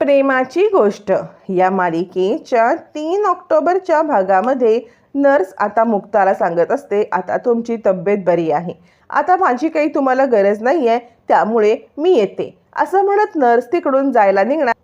प्रेमाची गोष्ट. या मालिकेच्या तीन ऑक्टोबरच्या भागामध्ये नर्स आता मुक्ताला सांगत असते आता तुमची तब्येत बरी आहे. आता माझी काही तुम्हाला गरज नाही आहे त्यामुळे मी येते. असं म्हणत नर्स तिकडून जायला निघणार.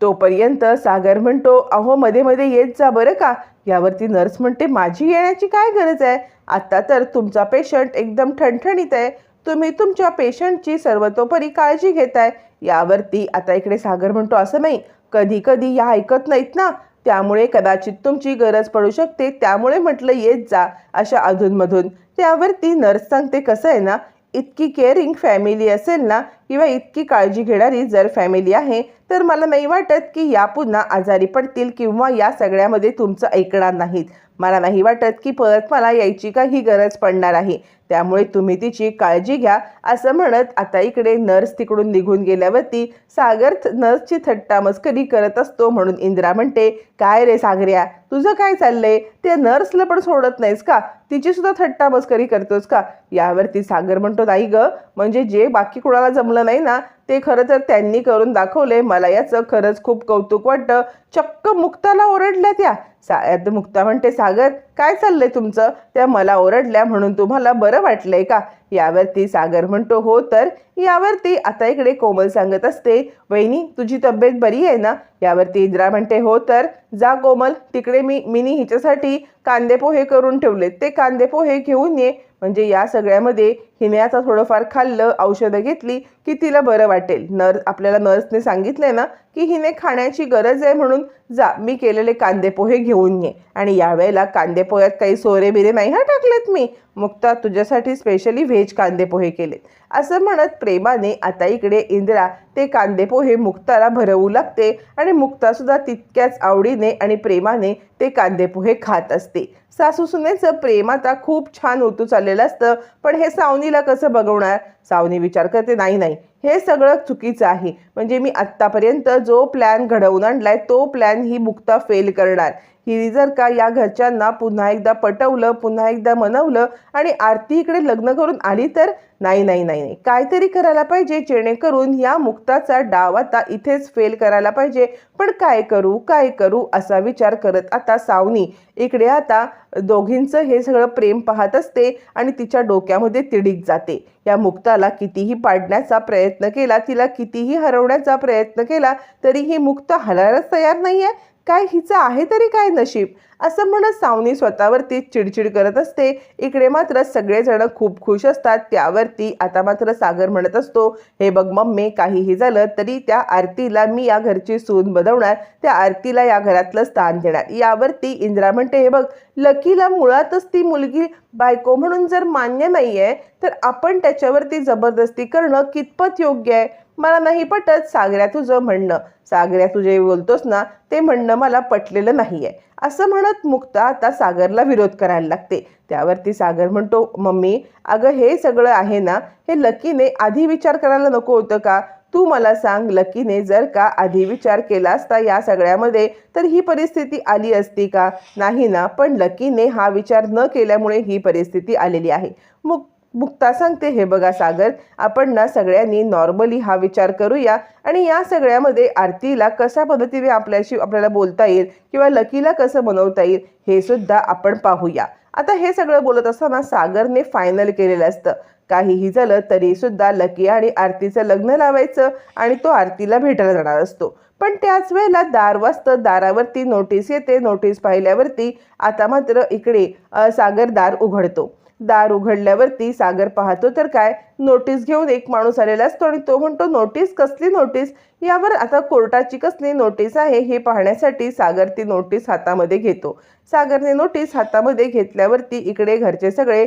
तोपर्यंत सागर म्हणतो अहो मध्ये मध्ये येत जा बरं का. यावरती नर्स म्हणते माझी येण्याची काय गरज आहे? आत्ता तर तुमचा पेशंट एकदम ठणठणीत आहे. तुम्ही तुमच्या पेशंटची सर्वतोपरी काळजी घेताय. यावरती आता इकडे सागर म्हणतो असं नाही कधी कधी या ऐकत नाहीत ना त्यामुळे कदाचित तुमची गरज पडू शकते त्यामुळे म्हटलं येत जा अशा अधूनमधून. त्यावरती नर्स सांगते कसं आहे ना इतकी केअरिंग फॅमिली असेल ना किंवा इतकी काळजी घेणारी जर फॅमिली आहे तर मला नाही वाटत की या पुन्हा आजारी पडतील किंवा या सगळ्यामध्ये तुमचं ऐकणार नाहीत. मला नाही वाटत की परत मला यायची काही गरज पडणार आहे. त्यामुळे तुम्ही तिची काळजी घ्या असं म्हणत आता इकडे नर्स तिकडून निघून गेल्यावरती सागर नर्सची थट्टा मस्करी करत असतो म्हणून इंदिरा म्हणते काय रे सागर्या तुझं काय चाललंय? ते नर्सला पण सोडत नाहीस का? तिची सुद्धा थट्टा मस्करी करतोस का? यावरती सागर म्हणतो नाही ग म्हणजे जे बाकी कुणाला जमलं नाही ना ते खरं तर त्यांनी करून दाखवले. मला याचं खरंच खूप कौतुक वाटतं. चक्क मुक्ताला ओरडल्या त्या. सा मुक्ता म्हणते सागर काय चाललंय तुमचं? त्या मला ओरडल्या म्हणून तुम्हाला बरं वाटलंय का? यावरती सागर म्हणतो हो तर. यावरती आता इकडे कोमल सांगत असते वहिनी तुझी तब्येत बरी आहे ना? यावरती इंद्रा म्हणते हो तर. जा कोमल तिकडे मी मिनी हिच्यासाठी कांदे पोहे करून ठेवलेत. ते कांदे पोहे घेऊन ये. म्हणजे या सगळ्यामध्ये हिण्याचा थोडंफार खाल्लं औषधं घेतली की तिला बरं वाटेल. नर्स आपल्याला नर्सने सांगितलंय ना की हिने खाण्याची गरज आहे म्हणून जा मी केलेले कांदे पोहे घेऊन ये. आणि यावेळेला कांदे पोह्यात काही सोरे बिरे नाही हा टाकलेत मी. मुक्ता तुझ्यासाठी स्पेशली व्हेज कांदे पोहे केलेत. असं म्हणत प्रेमाने आता इकडे इंदिरा ते कांदे पोहे मुक्ताला भरवू लागते आणि मुक्तासुद्धा तितक्याच आवडीने आणि प्रेमाने ते कांदे पोहे खात असते. सासू सुनेचं प्रेम आता खूप छान होतो चाललेलं असतं. पण हे सावनीला कसं बघवणार? सावनी विचार करते नाही नाही हे सगळं चुकीचं आहे. म्हणजे मी आत्तापर्यंत जो प्लॅन घडवून आणलाय तो प्लॅन ही मुक्ता फेल करणार. ही जर का या घरच्यांना पुन्हा एकदा पटवलं पुन्हा एकदा मनवलं आणि आरती इकडे लग्न करून आली तर नाही नाही नाही नाही. काहीतरी करायला पाहिजे जेणेकरून या मुक्ताचा डाव आता इथेच फेल करायला पाहिजे. पण काय करू काय करू असा विचार करत आता सावनी. इकडे आता दोघींचं हे सगळं प्रेम पाहत असते आणि तिच्या डोक्यामध्ये तिडीक जाते. या मुक्ताला कितीही पाडण्याचा प्रयत्न केला तिला कितीही हरवण्याचा प्रयत्न केला तरी ही मुक्त हलायलाच तयार नाही आहे काय हिचं आहे तरी काय नशीब? असं म्हणत सावनी स्वतःवरती चिडचिड करत असते. इकडे मात्र सगळेजण खूप खुश असतात. त्यावरती आता मात्र सागर म्हणत असतो हे बघ मम्मी काहीही झालं तरी त्या आरतीला मी या घरची सून बनवणार त्या आरतीला या घरातलं स्थान देणार. यावरती इंदिरा म्हणते हे बघ लकीला मुळातच ती मुलगी बायको म्हणून जर मान्य नाही आहे तर आपण त्याच्यावरती जबरदस्ती करणं कितपत योग्य आहे? मला नाही पटत. सागऱ्या तुझं म्हणणं. सागऱ्या तुझे बोलतोस ना ते म्हणणं मला पटलेलं नाही आहे असं म्हणत मुक्ता आता सागरला विरोध करायला लागते. त्यावरती सागर म्हणतो मम्मी अगं हे सगळं आहे ना हे लकीने आधी विचार करायला नको होतं का? तू मला सांग लकीने जर का आधी विचार केला असता या सगळ्यामध्ये तर ही परिस्थिती आली असती का? नाही ना पण लकीने हा विचार न केल्यामुळे ही परिस्थिती आलेली आहे. मुक मुक्ता सांगते हे बघा सागर आपण ना सगळ्यांनी नॉर्मली हा विचार करूया आणि या सगळ्यामध्ये आरतीला कशा पद्धतीने आपल्याशी आपल्याला बोलता येईल किंवा लकीला कसं बनवता येईल हे सुद्धा आपण पाहूया. आता हे सगळं बोलत असताना सागरने फायनल केलेलं असतं. काहीही झालं तरी सुद्धा लकी आणि आरतीचं लग्न लावायचं आणि तो आरतीला भेटायला जाणार असतो. पण त्याच वेळेला दार वाजतं दारावरती नोटीस येते नोटीस पाहिल्यावरती आता मात्र इकडे सागर दार उघडतो. दार उघडल्यावरती सागर पाहतो तर काय? नोटीस घेऊन एक माणूस आलेला असतो आणि तो म्हणतो नोटीस? कसली नोटीस? यावर आता कोर्टाची कसली नोटीस आहे हे पाहण्यासाठी सागर ती नोटीस हातामध्ये घेतो. सागरने नोटीस हातामध्ये घेतल्यावरती इकडे घरचे सगळे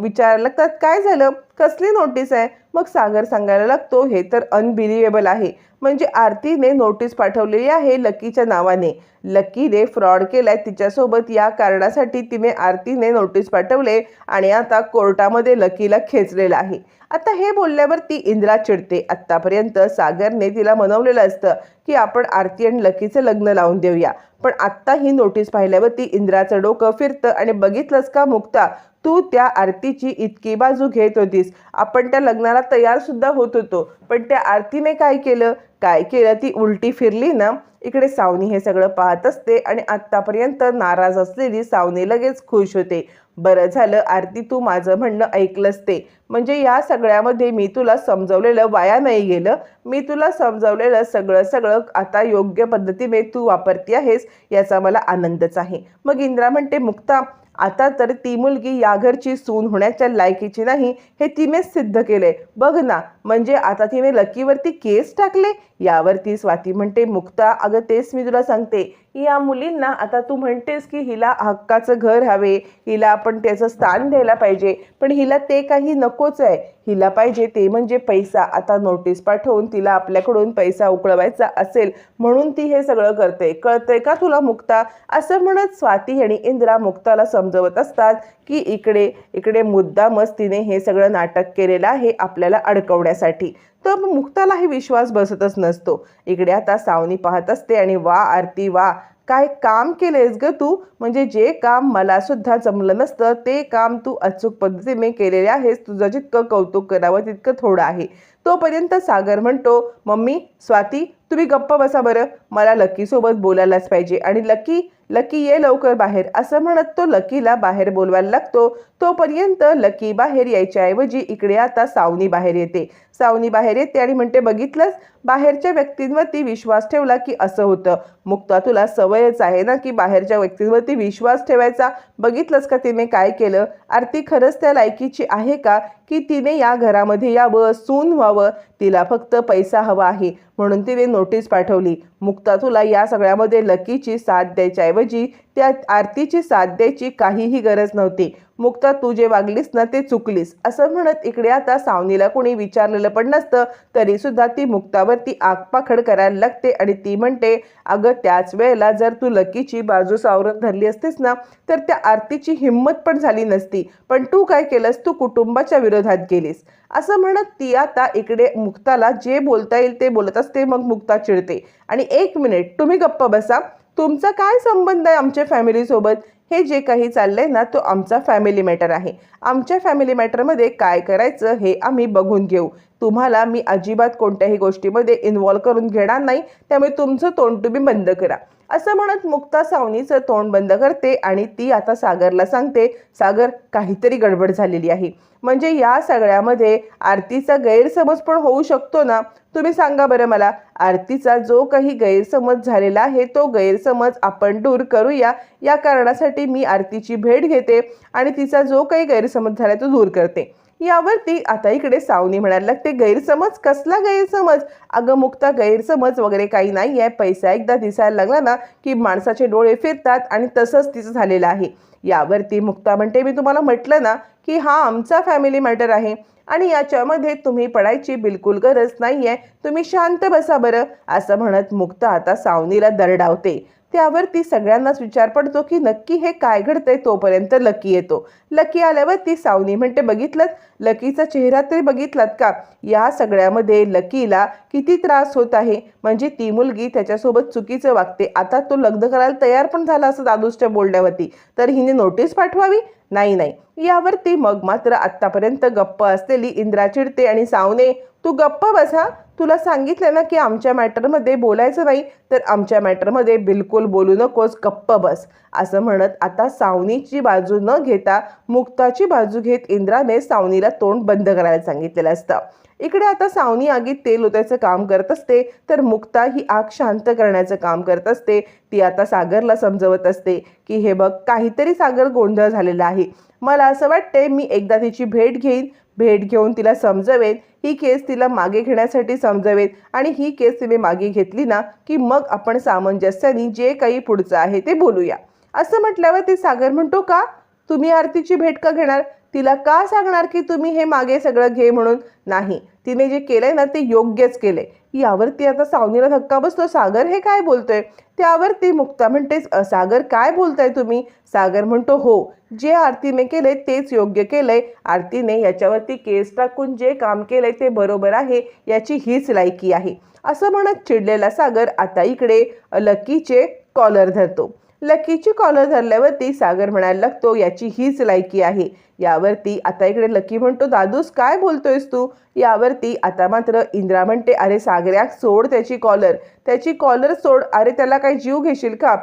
विचारायला लागतात काय झालं? कसली नोटीस आहे? मग सागर सांगायला लागतो हे तर अनबिलिवेबल आहे. म्हणजे आरतीने नोटीस पाठवलेली आहे लकीच्या नावाने. लकीने फ्रॉड केलाय तिच्यासोबत या कारणासाठी तिने आरतीने नोटीस पाठवले आणि आता कोर्टामध्ये लकीला खेचलेलं आहे. आता हे बोलल्यावर ती इंद्रा चिडते. आत्तापर्यंत सागरने तिला मनवलेलं असतं की आपण आरती आणि लकीचं लग्न लावून देऊया. पण आत्ता ही नोटीस पाहिल्यावरती इंद्राचं डोकं फिरतं आणि बघितलंच का मुक्ता? तू त्या आरतीची इतकी बाजू घेत होतीस. आपण त्या लग्नाला तयारसुद्धा होत होतो. पण त्या आरतीने काय केलं? काय केलं? ती उलटी फिरली ना? इकडे सावनी हे सगळं पाहत असते आणि आत्तापर्यंत नाराज असलेली सावनी लगेच खुश होते. बरं झालं आरती तू माझं म्हणणं ऐकलंच ते. म्हणजे या सगळ्यामध्ये मी तुला समजवलेलं वाया नाही गेलं. मी तुला समजवलेलं सगळं सगळं आता योग्य पद्धतीने तू वापरती आहेस याचा मला आनंदच आहे. मग इंद्रा म्हणते मुक्ता आता तर ती मुलगी या घरची सून होण्याच्या लायकीची नाही हे तिनेच सिद्ध केले. बघ ना म्हणजे आता तिने लकीवरती केस टाकले? यावरती स्वाती म्हणते मुक्ता अगं तेच मी तुला सांगते. या मुलींना आता तू म्हणतेस की हिला हक्काचं घर हवे हिला आपण त्याचं स्थान द्यायला पाहिजे पण हिला ते काही नकोच आहे. हिला पाहिजे ते म्हणजे पैसा. आता नोटीस पाठवून तिला आपल्याकडून पैसा उकळवायचा असेल म्हणून ती हे सगळं करते. कळतंय का तुला मुक्ता? असं म्हणत स्वाती आणि इंद्रा मुक्ताला समजवत असतात की इकडे इकडे मुद्दामच तिने हे सगळं नाटक केलेलं आहे आपल्याला अडकवण्यासाठी. तर मग मुक्तालाही विश्वास बसतच नसतो. इकडे आता सावनी पाहत असते आणि वा आरती वा. काय काम केलेस ग तू? म्हणजे जे काम मला सुद्धा जमलं नसतं ते काम तू अचूक पद्धतीने केलेले आहेस. तुझं जितकं कौतुक करावं तितकं थोडं आहे. तोपर्यंत सागर म्हणतो मम्मी स्वाती तुम्ही गप्प बसा बरं. मला लकीसोबत बोलायलाच पाहिजे आणि लकी लकी ये लवकर बाहेर. असं म्हणत तो लकीला बाहेर बोलवायला लागतो. तोपर्यंत लकी बाहेर यायच्याऐवजी इकडे आता सावनी बाहेर येते. सावनी बाहेर येते आणि म्हणते बघितलंच बाहेरच्या व्यक्तींवरती विश्वास ठेवला की असं होतं. मुक्ता तुला सवयच आहे ना की बाहेरच्या व्यक्तींवरती विश्वास ठेवायचा? बघितलंच का तिने काय केलं? आरती खरंच त्या लायकीची आहे का? की तिने या घरामध्ये यावं सून व्हावं? तिला फक्त पैसा हवा आहे. म्हणून तिने नोटीस पाठवली. मुक्ता तुला या सगळ्यामध्ये लकीची साथ द्यायच्याऐवजी त्या आरतीची साथ द्यायची काहीही गरज नव्हती. मुक्ता तू जे वागलीस ना ते चुकलीस. असं म्हणत इकडे आता सावनीला कोणी विचारलेलं पण नसतं तरी सुद्धा ती मुक्तावरती आगपाखड करायला लागते आणि ती म्हणते अगं त्याच वेळेला जर तू लकीची बाजू सावरून धरली असतीस ना तर त्या आरतीची हिंमत पण झाली नसती. पण तू काय केलंस? तू कुटुंबाच्या विरोधात गेलीस. असं म्हणत ती आता इकडे मुक्ताला जे बोलता येईल ते बोलत असते मग मुक्ता चिडते. आणि एक मिनिट तुम्ही गप्प बसा. तुमचा काय संबंध आहे आमच्या फॅमिलीसोबत हे जे काही चाललंय ना तो आमचा फॅमिली मॅटर आहे. आमच्या फॅमिली मॅटरमध्ये काय करायचं हे आम्ही बघून घेऊ. तुम्हाला मी अजिबात कोणत्याही गोष्टीमध्ये इन्व्हॉल्व करून घेणार नाही. त्यामुळे तुमचं तोंड तुम्ही बंद करा. असं म्हणत मुक्ता सावनीचं तोंड बंद करते आणि ती आता सागरला सांगते सागर काहीतरी गडबड झालेली आहे. म्हणजे या सगळ्यामध्ये आरतीचा गैरसमज पण होऊ शकतो ना? तुम्ही सांगा बरं मला आरतीचा जो काही गैरसमज झालेला आहे तो गैरसमज आपण दूर करूया. या कारणासाठी मी आरतीची भेट घेते आणि तिचा जो काही गैरसमज झाला तो दूर करते. यावरती आता इकडे सावनी म्हणायला लागते गैरसमज? कसला गैरसमज? अगं मुक्ता गैरसमज वगैरे काही नाही. आहे पैसा एकदा दिसायला लागला ना की माणसाचे डोळे फिरतात आणि तसंच तिचं झालेलं आहे. यावरती मुक्ता म्हणते मी तुम्हाला म्हटलं ना की हा आमचा फॅमिली मॅटर आहे आणि याच्यामध्ये तुम्ही पडायची बिलकुल गरज नाही आहे तुम्ही शांत बसा बरं असं म्हणत मुक्ता आता सावनीला दरडावते. त्यावरती सगळ्यांनाच विचार पडतो की नक्की हे काय घडतंय तोपर्यंत लकी येतो. लकी आल्यावर ती सावनी म्हणते बघितलं लकीचा चेहरा तरी बघितलात का? या सगळ्यामध्ये लकीला किती त्रास होत आहे. म्हणजे ती मुलगी त्याच्यासोबत चुकीचं वागते. आता तो लग्न करायला तयार पण झाला असं दादूसच्या बोलण्यावरती. तर हिने नोटीस पाठवावी? नाही नाही. यावरती मग मात्र आत्तापर्यंत गप्प असलेली इंद्रा चिडते आणि सावने तू गप्प बसा. तुला सांगितलं ना की आमच्या मॅटरमध्ये बोलायचं नाही तर आमच्या मॅटरमध्ये बिलकुल बोलू नकोस गप्प बस. असं म्हणत आता सावनीची बाजू न घेता मुक्ताची बाजू घेत इंद्राने सावनीला तोंड बंद करायला सांगितलेलं असतं. इकडे आता सावनी आगीत तेल ओतायचं काम करत असते तर मुक्ता ही आग शांत करण्याचं काम करत असते. ती आता सागरला समजवत असते की हे बघ काहीतरी सागर गोंधळ झालेला आहे. मला असं वाटते मी एकदा तिची भेट घेईन भेट घेऊन तिला समजवेन ही केस तिला मागे घेण्यासाठी समजावेत आणि ही केस तिने मागे घेतली ना की मग आपण सामंजस्याने जे काही पुढचं आहे ते बोलूया. असं म्हटल्यावर ते सागर म्हणतो का? तुम्ही आरतीची भेट का घेणार? तिला का सांगणार की तुम्ही हे मागे सगळं घे म्हणून? नाही. तिने जे केलंय ना ते योग्यच केलंय. यावरती आता सावनीला धक्का बसतो. सागर हे काय बोलतोय? त्यावरती मुक्ता म्हणतेच सागर काय बोलताय तुम्ही? सागर म्हणतो हो जे आरतीने केले तेच योग्य केलंय. आरतीने याच्यावरती केस टाकून जे काम केलंय ते बरोबर आहे याची हीच लायकी आहे. असं म्हणत चिडलेला सागर आता इकडे लकीचे कॉलर धरतो. लकीची कॉलर धरल्यावरती सागर म्हणायला लागतो याची हीच लायकी आहे. यावरती आता इकडे लकी म्हणतो दादूस काय बोलतोयस तू? यावरती आता मात्र इंद्रा म्हणते अरे सागऱ्या सोड त्याची कॉलर त्याची कॉलर सोड अरे त्याला काही जीव घेशील का?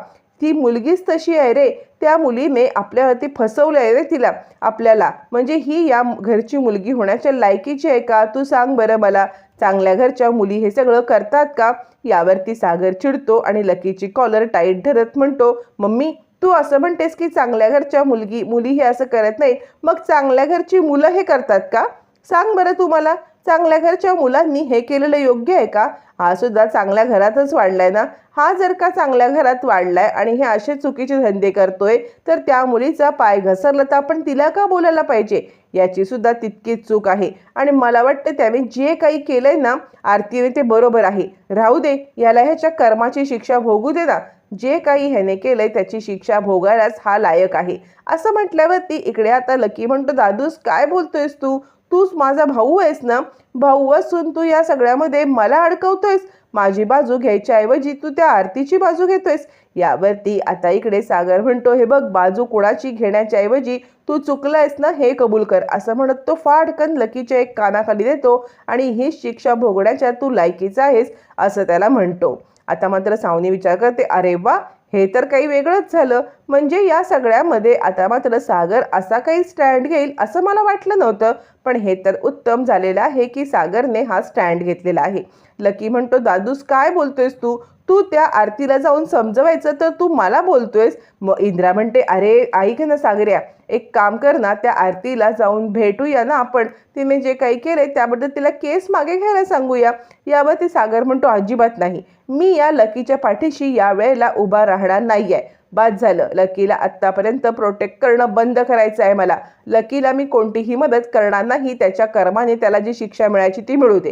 ती मुलगीच तशी आहे रे. त्या मुलीने आपल्यावरती फसवलं आहे रे तिला आपल्याला. म्हणजे ही या घरची मुलगी होण्याच्या लायकीची आहे का? तू सांग बरं मला. चांगल्या घरच्या मुली हे सगळं करतात का? यावरती सागर चिडतो आणि लकीची कॉलर टाईट धरत म्हणतो मम्मी तू असं म्हणतेस की चांगल्या घरच्या मुलगी मुली हे असं करत नाही. मग चांगल्या घरची मुलं हे करतात का? सांग बरं तू मला. चांगल्या घरच्या मुलांनी हे केलेलं योग्य आहे का? हा सुद्धा चांगल्या घरातच वाढलाय ना? हा जर का चांगल्या घरात वाढलाय आणि हे असे चुकीचे धंदे करतोय तर त्या मुलीचा पाय घसरला तर आपण तिला का बोलायला पाहिजे? याची सुद्धा तितकीच चूक आहे. आणि मला वाटतं त्याने जे काही केलंय ना आरतीने ते बरोबर आहे. राहू दे याला ह्याच्या कर्माची शिक्षा भोगू दे ना. जे काही ह्याने केलंय त्याची शिक्षा भोगायलाच हा लायक आहे. असं म्हटल्यावरती इकडे आता लकी म्हणतो दादूस काय बोलतोयस तू? तूच माझा भाऊ आहेस ना? भाऊ असून तू या सगळ्यामध्ये मला अडकवतोयस? माझी बाजू घ्यायच्या ऐवजी तू त्या आरतीची बाजू घेतोयस? यावरती आता इकडे सागर म्हणतो हे बघ बाजू कोणाची घेण्याच्या ऐवजी तू चुकलायस ना हे कबूल कर. असं म्हणत तो फाडकन लकीच्या एक कानाखाली देतो आणि ही शिक्षा भोगण्याच्या तू लायकीचा आहेस असं त्याला म्हणतो. आता मात्र सावनी विचार करते अरे वा हे तर काही वेगळंच झालं. म्हणजे या सगळ्यामध्ये आता मात्र सागर असा काही स्टँड घेईल असं मला वाटलं नव्हतं. पण हे तर उत्तम झालेलं आहे की सागरने हा स्टँड घेतलेला आहे. लकी म्हणतो दादूस काय बोलतोयस तू? तू त्या आरतीला जाऊन समजवायचं तर तू मला बोलतोयस. मग इंद्रा म्हणते अरे ऐक ना सागऱ्या. एक काम कर ना त्या आरतीला जाऊन भेटूया ना आपण. तिने जे काही केलंय त्याबद्दल तिला केस मागे घ्यायला सांगूया. यावरती सागर म्हणतो अजिबात नाही. मी या लकीच्या पाठीशी या वेळेला उभा राहणार नाही आहे बाद झालं. लकीला आत्तापर्यंत प्रोटेक्ट करणं बंद करायचं आहे मला. लकीला मी कोणतीही मदत करणार नाही. त्याच्या कर्माने त्याला जी शिक्षा मिळायची ती मिळू दे.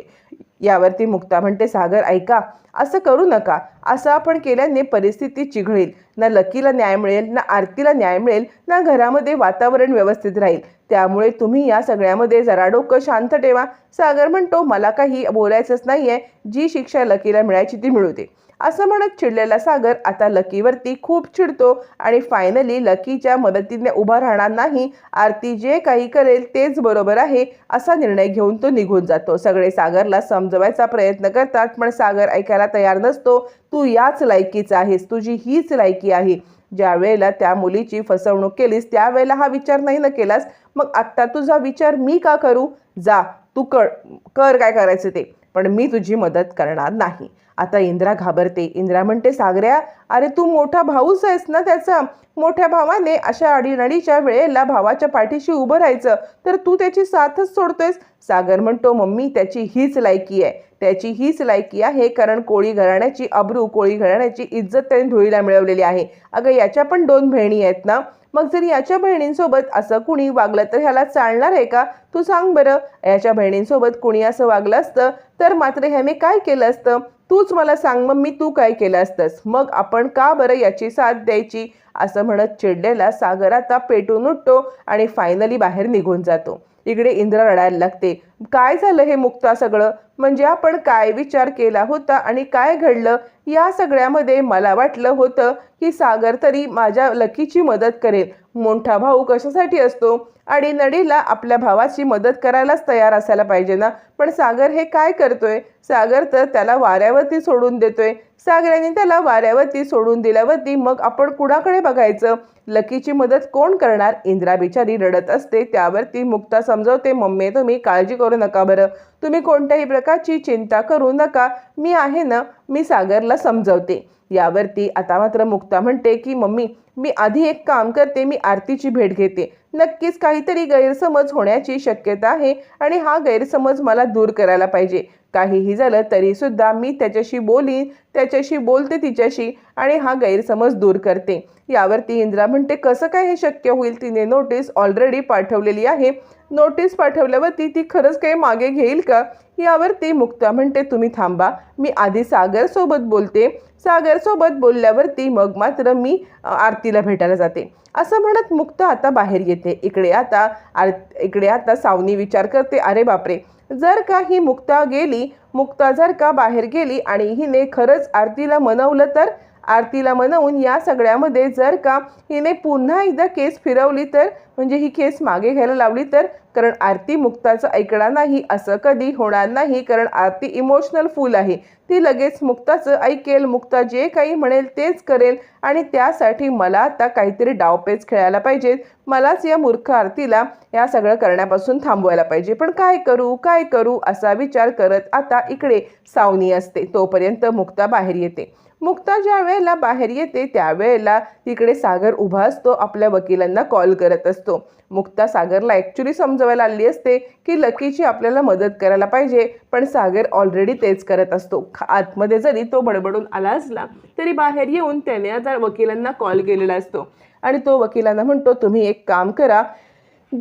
यावरती मुक्ता म्हणते सागर ऐका. असं करू नका. असं आपण केल्याने परिस्थिती चिघळेल. ना लकीला न्याय मिळेल ना आरतीला न्याय मिळेल ना घरामध्ये वातावरण व्यवस्थित राहील. त्यामुळे तुम्ही या सगळ्यामध्ये जरा डोकं शांत ठेवा. सागर म्हणतो मला काही बोलायचंच नाही आहे जी शिक्षा लकीला मिळायची ती मिळू दे. असं म्हणत चिडलेला सागर आता लकीवरती खूप चिडतो आणि फायनली लकीच्या मदतीने उभा राहणार नाही. आरती जे काही करेल तेच बरोबर आहे असा निर्णय घेऊन तो निघून जातो. सगळे सागरला समजवायचा प्रयत्न करतात पण सागर ऐकायला तयार नसतो. तू याच लायकीचा आहेस तुझी हीच लायकी आहे. ज्या वेळेला त्या मुलीची फसवणूक केलीस त्यावेळेला हा विचार नाही ना केलास. मग आत्ता तुझा विचार मी का करू? जा तू कर कर काय करायचं ते. पण मी तुझी मदत करणार नाही. आता इंद्रा घाबरते. इंद्रा म्हणते सागऱ्या अरे तू मोठा भाऊच आहेस ना त्याचा? मोठ्या भावाने अशा अडीनडीच्या वेळेला भावाच्या पाठीशी उभं राहायचं. तर तू त्याची साथच सोडतोयस. सागर म्हणतो मम्मी त्याची हीच लायकी आहे. त्याची हीच लायकी आहे कारण कोळी घराण्याची अब्रू कोळी घराण्याची इज्जत त्याने धुळीला मिळवलेली आहे. अगं याच्या पण दोन बहिणी आहेत ना? मग जर याच्या बहिणींसोबत असं कुणी वागलं तर ह्याला चालणार आहे का? तू सांग बरं. याच्या बहिणींसोबत कुणी असं वागलं असतं तर मात्र ह्याने काय केलं असतं? तूच मला सांग मग मी तू काय केलं असतंस? मग आपण का बरं याची साथ द्यायची? असं म्हणत चिडलेला सागर आता पेटून उठतो आणि फायनली बाहेर निघून जातो. इकडे इंद्र रडायला लागते. काय झालं हे मुक्ता सगळं? म्हणजे आपण काय विचार केला होता आणि काय घडलं या सगळ्यामध्ये मला वाटलं होतं की सागर तरी माझ्या लकीची मदत करेल. मोठा भाऊ कशासाठी असतो? आणि नडीला आपल्या भावाची मदत करायलाच तयार असायला पाहिजे ना? पण सागर हे काय करतोय? सागर तर त्याला वाऱ्यावरती सोडून देतोय. सागराने त्याला वाऱ्यावरती सोडून दिल्यावरती मग आपण कुणाकडे बघायचं? लकीची मदत कोण करणार? इंद्रा बिचारी रडत असते त्यावरती मुक्ता समजवते मम्मी तुम्ही काळजी करू नका बरं. तुम्ही कोणत्याही प्रकारची चिंता करू नका. मी आहे ना मी सागरला समजवते. यावरती आता मात्र मुक्ता म्हणते की मम्मी मी आधी एक काम करते मी आरतीची भेट घेते. नक्कीच काहीतरी गैरसमज होण्याची शक्यता आहे आणि हा गैरसमज मला दूर करायला पाहिजे. काहीही झालं तरी सुद्धा मी त्याच्याशी बोली त्याच्याशी बोलते तिच्याशी आणि हा गैरसमज दूर करते. यावरती इंद्रा म्हणते कसं काय हे शक्य होईल? तिने नोटीस ऑलरेडी पाठवलेली आहे. नोटीस पाठवल्यावरती ती खरंच काही मागे घेईल का? यावरती मुक्ता म्हणते तुम्ही थांबा. मी आधी सागरसोबत बोलते. सागरसोबत बोलल्यावरती मग मात्र मी आरतीला भेटायला जाते. असं म्हणत मुक्ता आता बाहेर येते. इकडे आता आर इकडे आता सावनी विचार करते अरे बापरे! जर का ही मुक्ता गेली मुक्ता जर का बाहेर गेली आणि हिने खरंच आरतीला मनवलं तर आरतीला मनवून या सगळ्यामध्ये जर का हिने पुन्हा एकदा केस फिरवली तर म्हणजे ही केस मागे घ्यायला लावली तर कारण आरती मुक्ताचं ऐकणार नाही असं कधी होणार नाही कारण आरती इमोशनल फुल आहे. ती लगेच मुक्ताचं ऐकेल मुक्ता जे काही म्हणेल तेच करेल आणि त्यासाठी मला आता काहीतरी डावपेच खेळायला पाहिजेत. मलाच या मूर्ख आरतीला या सगळं करण्यापासून थांबवायला पाहिजे. पण काय करू काय करू असा विचार करत आता इकडे सावनी असते. तोपर्यंत मुक्ता बाहेर येते. मुक्ता ज्या वेळेला बाहेर येते त्यावेळेला तिकडे सागर उभा असतो आपल्या वकिलांना कॉल करत असतो. मुक्ता सागरला ॲक्च्युली समजवायला आली असते की लकीची आपल्याला मदत करायला पाहिजे पण सागर ऑलरेडी तेच करत असतो. आतमध्ये जरी तो बडबडून आला असला तरी बाहेर येऊन त्याने आता वकिलांना कॉल केलेला असतो. आणि तो वकिलांना म्हणतो तुम्ही एक काम करा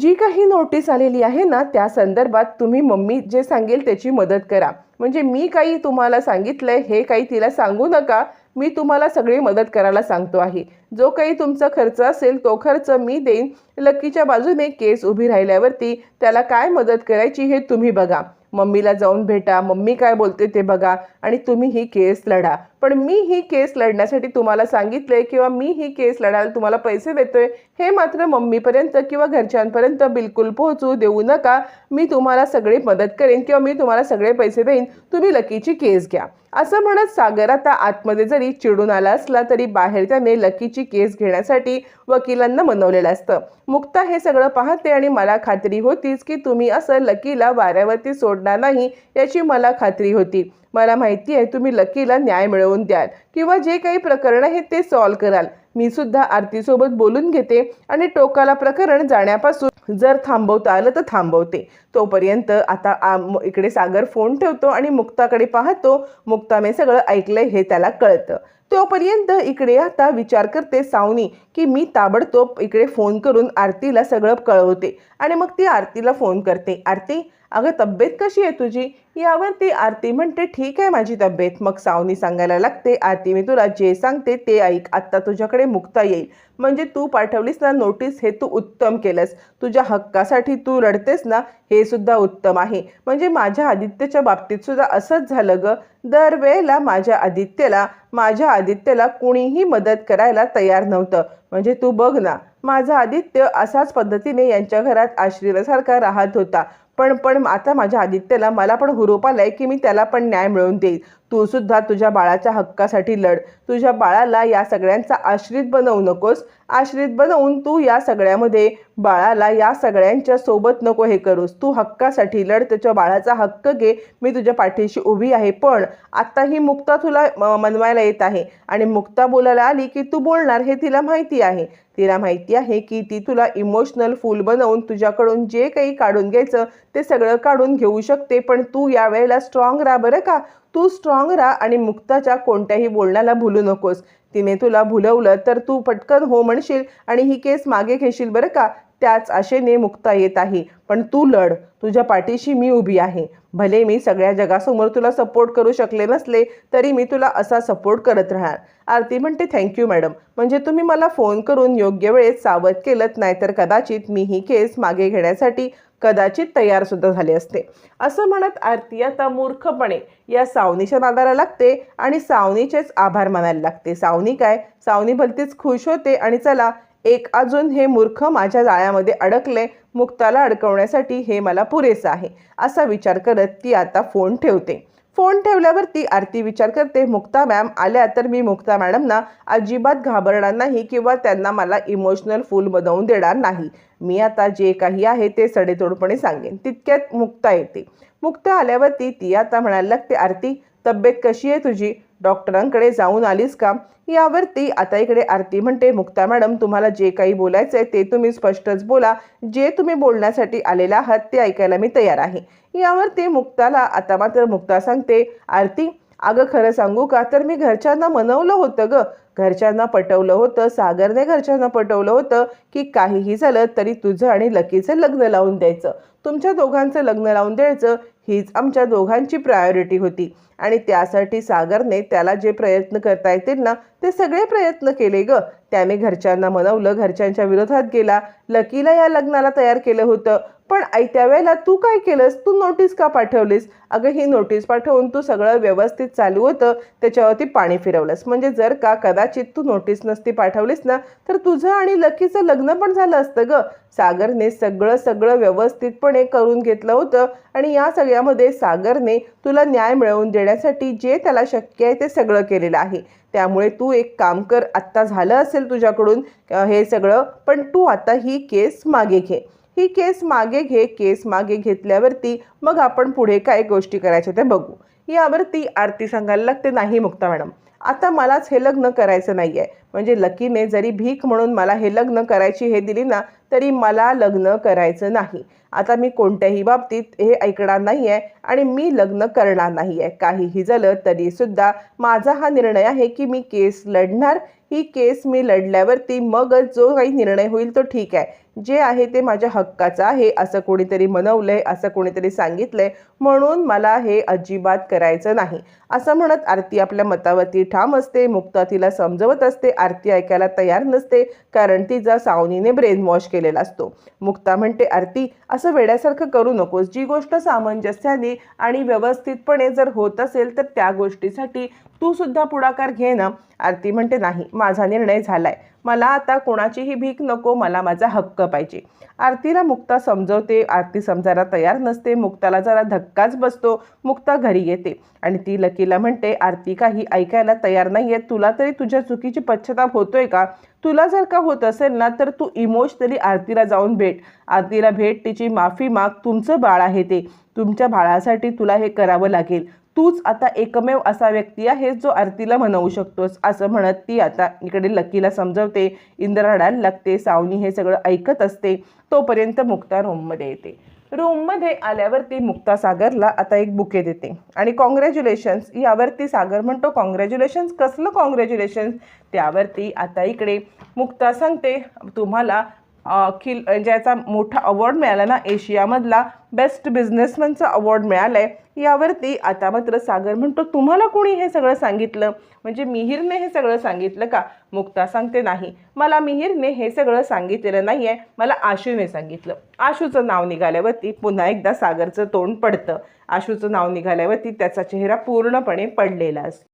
जी काही नोटीस आलेली आहे ना त्या संदर्भात तुम्ही मम्मी जे सांगेल त्याची मदत करा. म्हणजे मी काही तुम्हाला सांगितलंय हे काही तिला सांगू नका. मी तुम्हाला सगळी मदत करायला सांगतो आहे. जो काही तुमचा खर्च असेल तो खर्च मी देईन. लक्कीच्या बाजूने केस उभी राहिल्यावरती त्याला काय मदत करायची हे तुम्ही बघा. मम्मीला जाऊन भेटा मम्मी काय बोलते ते बघा आणि तुम्ही ही केस लढा. पण मी ही केस लढण्यासाठी तुम्हाला सांगितले किंवा मी ही केस लढायला तुम्हाला पैसे देतोय हे मात्र मम्मीपर्यंत किंवा घरच्यांपर्यंत बिलकुल पोहोचू देऊ नका. मी तुम्हाला सगळी मदत करेन किंवा मी तुम्हाला सगळे पैसे देईन. तुम्ही लकीची केस घ्या. असं म्हणत सागर आता आतमध्ये जरी चिडून आला असला तरी बाहेर त्याने लकीची केस घेण्यासाठी वकिलांना मनवलेलं असतं. मुक्ता हे सगळं पाहते आणि मला खात्री होतीच की तुम्ही असं लकीला वाऱ्यावरती सोडणार नाही याची मला खात्री होती. मला माहिती आहे तुम्ही लकीला न्याय मिळवून द्याल किंवा जे काही प्रकरण आहे ते सॉल्व कराल. मी सुद्धा आरतीसोबत बोलून घेते आणि टोकाला प्रकरण जाण्यापासून जर थांबवता आलं तर थांबवते. तोपर्यंत आता आ इकडे सागर फोन ठेवतो आणि मुक्ताकडे पाहतो. मुक्ताने सगळं ऐकलंय हे त्याला कळतं. तोपर्यंत इकडे आता विचार करते सावनी की मी ताबडतोब इकडे फोन करून आरतीला सगळं कळवते. आणि मग ती आरतीला फोन करते. आरती अगं तब्येत कशी आहे तुझी? यावर ती आरती म्हणते ठीक आहे माझी तब्येत. मग सावनी सांगायला लागते आरती मी तुला जे सांगते ते ऐक आत्ता तुझ्याकडे मुक्ता येईल. म्हणजे तू पाठवलीस ना नोटीस हे तू उत्तम केलंस. तुझ्या हक्कासाठी तू लढतेस ना हे सुद्धा उत्तम आहे. म्हणजे माझ्या आदित्यच्या बाबतीत सुद्धा असंच झालं ग. दरवेळेला माझ्या आदित्यला माझ्या आदित्यला कुणीही मदत करायला तयार नव्हतं. म्हणजे तू बघ ना माझा आदित्य असाच पद्धतीने यांच्या घरात आश्रयासारखा राहत होता. पण पण आता माझ्या आदित्यला मला पण हुरूप आलाय की मी त्याला पण न्याय मिळवून देईल तू सुद्धा तुझ्या बाळाच्या हक्कासाठी लढ. तुझ्या बाळाला या सगळ्यांचा आश्रित बनवू नकोस. आश्रित बनवून तू या सगळ्यामध्ये बाळाला या सगळ्यांच्या सोबत नको हे करूस. तू हक्कासाठी लढ त्याच्या बाळाचा हक्क घे. मी तुझ्या पाठीशी उभी आहे. पण आता ही मुक्ता तुला मनवायला येत आहे. आणि मुक्ता बोलायला आली की तू बोलणार हे तिला माहिती आहे. तिला माहिती आहे की ती तुला इमोशनल फूल बनवून तुझ्याकडून जे काही काढून घ्यायचं ते सगळं काढून घेऊ शकते पण तू या वेळेला स्ट्रॉंग राहा बरं का? तू स्ट्रॉंग राहा आणि मुक्ताच्या कोणत्याही बोलण्याला भुलू नकोस. तिने तुला भुलवलं तर तू पटकन हो म्हणशील आणि ही केस मागे घेशील बरं का? त्याच आशेने मुक्ता येत आहे. पण तू लढ. तुझ्या पाठीशी मी उभी आहे. भले मी सगळ्या जगासमोर तुला सपोर्ट करू शकले नसले तरी मी तुला असा सपोर्ट करत राहणार. आरती म्हणते थँक्यू मॅडम म्हणजे तुम्ही मला फोन करून योग्य वेळेत सावध केलं नाहीतर कदाचित मी ही केस मागे घेण्यासाठी कदाचित तयार सुद्धा झाले असते. असं म्हणत आरती आता मूर्खपणे या सावनीच्या नादाला लागते आणि सावनीचेच आभार मानायला लागते. सावनी काय? सावनी भलतीच खुश होते आणि चला एक अजून हे मूर्ख माझ्या जाळ्यामध्ये अडकले मुक्ताला अडकवण्यासाठी हे मला पुरेसं आहे असा विचार करत ती आता फोन ठेवते. फोन ठेवल्यावरती आरती विचार करते मुक्ता मॅम आल्या तर मी मुक्ता मॅडमना अजिबात घाबरणार नाही किंवा त्यांना मला इमोशनल फूल बनवून देणार नाही. मी आता जे काही आहे ते सडेतोडपणे सांगेन. तितक्यात मुक्ता येते. मुक्ता आल्यावरती ती आता म्हणायला लागते आरती तब्येत कशी आहे तुझी? डॉक्टरांकडे जाऊन आलीस का? यावरती आता इकडे आरती म्हणते मुक्ता मॅडम तुम्हाला जे काही बोलायचं आहे ते तुम्ही स्पष्टच बोला. जे तुम्ही बोलण्यासाठी आलेला आहात ते ऐकायला मी तयार आहे. यावरती मुक्ताला आता मात्र मुक्ता सांगते आरती अगं खरं सांगू का? तर मी घरच्यांना मनवलं होतं ग. घरच्यांना पटवलं होतं सागरने घरच्यांना पटवलं होतं की काहीही झालं तरी तुझं आणि लकीचं लग्न लावून द्यायचं. तुमच्या दोघांचं लग्न लावून द्यायचं हीच आमच्या दोघांची प्रायोरिटी होती. आणि त्यासाठी सागरने त्याला जे प्रयत्न करता येतील ना ते सगळे प्रयत्न केले ग. त्याने घरच्यांना मनवलं घरच्यांच्या विरोधात गेला. लकीला या लग्नाला तयार केलं होतं. पण आयत्या वेळेला तू काय केलंस? तू नोटीस का पाठवलीस? अगं ही नोटीस पाठवून तू सगळं व्यवस्थित चालू होतं त्याच्यावरती पाणी फिरवलंस. म्हणजे जर का कदाचित तू नोटीस नसती पाठवलीस ना तर तुझं आणि लकीचं लग्न पण झालं असतं ग. सागरने सगळं सगळं व्यवस्थितपणे करून घेतलं होतं आणि या सगळ्यामध्ये सागरने तुला न्याय मिळवून देण्यासाठी जे त्याला शक्य आहे ते सगळं केलेलं आहे. त्यामुळे तू एक काम कर आत्ता झालं असेल तुझ्याकडून हे सगळं पण तू आता ही केस मागे घे. ही केस मागे घे केस मागे घेतल्यावरती मग आपण पुढे काय गोष्टी करायच्या ते बघू. यावरती आरती सांगायला लागते नाही मुक्ता मॅडम. आता मलाच हे लग्न करायचं नाही आहे म्हणजे लकीने जरी भीक म्हणून मला हे लग्न करायची हे दिली ना तरी मला लग्न करायचं नाही. आता मी कोणत्याही बाबतीत हे ऐकणार नाही आहे आणि मी लग्न करणार नाही आहे काहीही झालं तरीसुद्धा माझा हा निर्णय आहे की मी केस लढणार. ही केस मी लढल्यावरती मगच जो काही निर्णय होईल तो ठीक आहे. जे आहे ते माझ्या हक्काचं आहे असं कोणीतरी मनवलंय असं कोणीतरी सांगितलंय म्हणून मला हे अजिबात करायचं नाही. असं म्हणत आरती आपल्या मतावरती ठाम असते मुक्ता तिला समजवत असते आरती ऐकायला तयार नसते कारण तिचा सावनीने ब्रेन वॉश केलेला असतो. मुक्ता म्हणते आरती असं वेड्यासारखं करू नकोस. जी गोष्ट सामंजस्याने आणि व्यवस्थितपणे जर होत असेल तर त्या गोष्टीसाठी तू सुद्धा पुढाकार घे ना. आरती म्हणते नाही माझा निर्णय झालाय. मला आता कोणाचीही भीक नको मला माझा हक्क पाहिजे. आरतीला मुक्ता समजवते आरती समजायला तयार नसते मुक्ताला जरा धक्काच बसतो मुक्ता घरी येते आणि ती लकीला म्हणते आरती काही ऐकायला तयार नाही आहे तुला तरी तुझ्या चुकीची पश्चाताप होतोय का? तुला जर का होत असेल ना तर तू इमोशनली आरतीला जाऊन भेट. आरतीला भेट तिची माफी माग तुमचं बाळ आहे ते. तुमच्या बाळासाठी तुला हे करावं लागेल. तूच आता एकमेव असा व्यक्ती आहे जो आरतीला म्हणवू शकतोस असं म्हणत ती आता इकडे लकीला समजवते. इंद्र रडायला लागते सावनी हे सगळं ऐकत असते. तोपर्यंत मुक्ता रूममध्ये येते. रूममध्ये आल्यावरती मुक्ता सागरला आता एक बुके देते. आणि कॉंग्रॅच्युलेशन्स यावरती सागर म्हणतो कॉंग्रॅच्युलेशन्स कसलं कॉंग्रॅच्युलेशन्स त्यावरती आता इकडे मुक्ता सांगते तुम्हाला अखिल ज्याचा मोठा अवॉर्ड मिळाला ना एशियामधला बेस्ट बिझनेसमनचा अवॉर्ड मिळाला आहे यावरती आता मात्र सागर म्हणतो तुम्हाला कोणी हे सगळं सांगितलं? म्हणजे मिहीरने हे सगळं सांगितलं का? मुक्ता सांगते नाही. मला मिहीरने हे सगळं सांगितलेलं नाही आहे मला आशूने सांगितलं. आशूचं नाव निघाल्यावरती पुन्हा एकदा सागरचं तोंड पडतं. आशूचं नाव निघाल्यावरती त्याचा चेहरा पूर्णपणे पडलेला असतो.